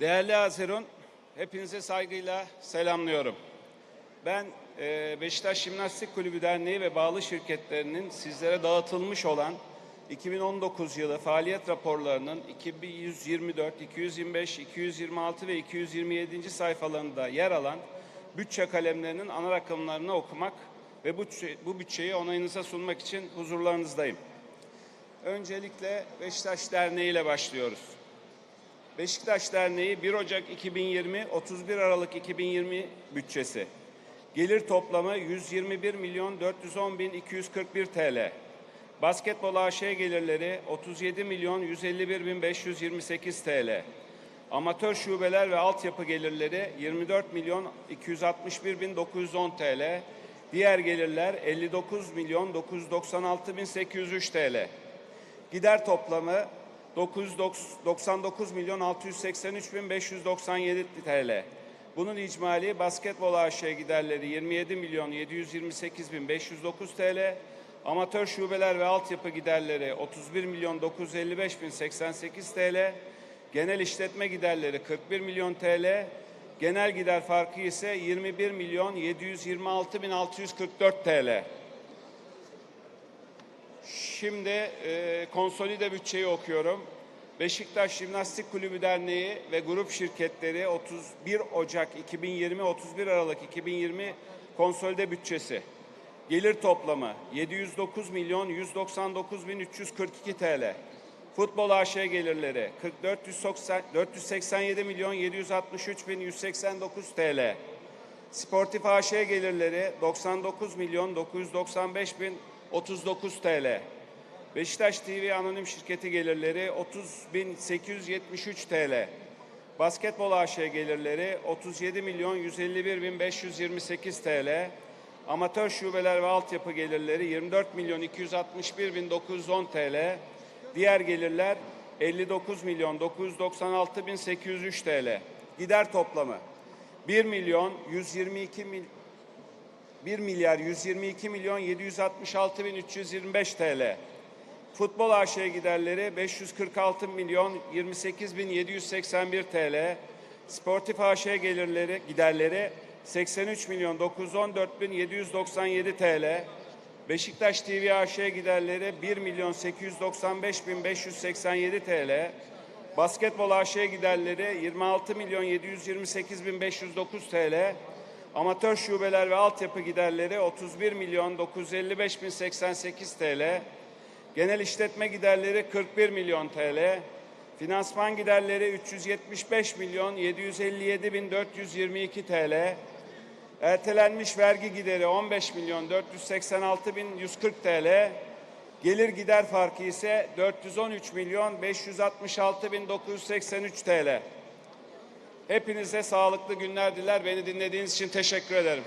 Değerli Azerun, hepinize saygıyla selamlıyorum. Ben e, Beşiktaş Jimnastik Kulübü Derneği ve bağlı şirketlerinin sizlere dağıtılmış olan 2019 yılı faaliyet raporlarının 2124, 225, 226 ve 227. sayfalarında yer alan bütçe kalemlerinin ana rakamlarını okumak ve bu, bu bütçeyi onayınıza sunmak için huzurlarınızdayım. Öncelikle Beşiktaş Derneği ile başlıyoruz. Beşiktaş Derneği 1 Ocak 2020 31 Aralık 2020 bütçesi. Gelir toplamı 121 milyon 410 bin 241 TL. Basketbol AŞ gelirleri 37 milyon 151 bin 528 TL. Amatör şubeler ve altyapı gelirleri 24 milyon 261 bin 910 TL. Diğer gelirler 59 milyon 996 bin 803 TL. Gider toplamı 999 milyon 683 bin 597 TL. Bunun icmali basketbol AŞ giderleri 27 milyon 728 bin 509 TL. Amatör şubeler ve altyapı giderleri 31 milyon 955 bin 88 TL. Genel işletme giderleri 41 milyon TL. Genel gider farkı ise 21 milyon 726 bin 644 TL. Şimdi e, konsolide bütçeyi okuyorum. Beşiktaş Jimnastik Kulübü Derneği ve grup şirketleri 31 Ocak 2020 31 Aralık 2020 konsolide bütçesi. Gelir toplamı 709 milyon 199 bin 342 TL. Futbol AŞ gelirleri 44 487 milyon 763 bin 189 TL. Sportif AŞ gelirleri 99 milyon 995 bin 39 TL. Beşiktaş TV Anonim Şirketi gelirleri 30.873 TL. Basketbol AŞ gelirleri 37 milyon 151 bin 528 TL. Amatör şubeler ve altyapı gelirleri 24 milyon 261 bin 910 TL. Diğer gelirler 59 milyon 996 bin 803 TL. Gider toplamı 1 milyon 122 mil 1 milyar 122 milyon 766 bin 325 TL. Futbol AŞ giderleri 546 milyon 28 bin 781 TL. Sportif AŞ gelirleri giderleri 83 milyon 914 bin 797 TL. Beşiktaş TV AŞ giderleri 1 milyon 895 bin 587 TL. Basketbol AŞ giderleri 26 milyon 728 bin 509 TL. Amatör şubeler ve altyapı giderleri 31 milyon 955 bin 88 TL. Genel işletme giderleri 41 milyon TL. Finansman giderleri 375 milyon 757 bin 422 TL. Ertelenmiş vergi gideri 15 milyon 486 bin 140 TL. Gelir gider farkı ise 413 milyon 566 bin 983 TL. Hepinize sağlıklı günler diler. Beni dinlediğiniz için teşekkür ederim.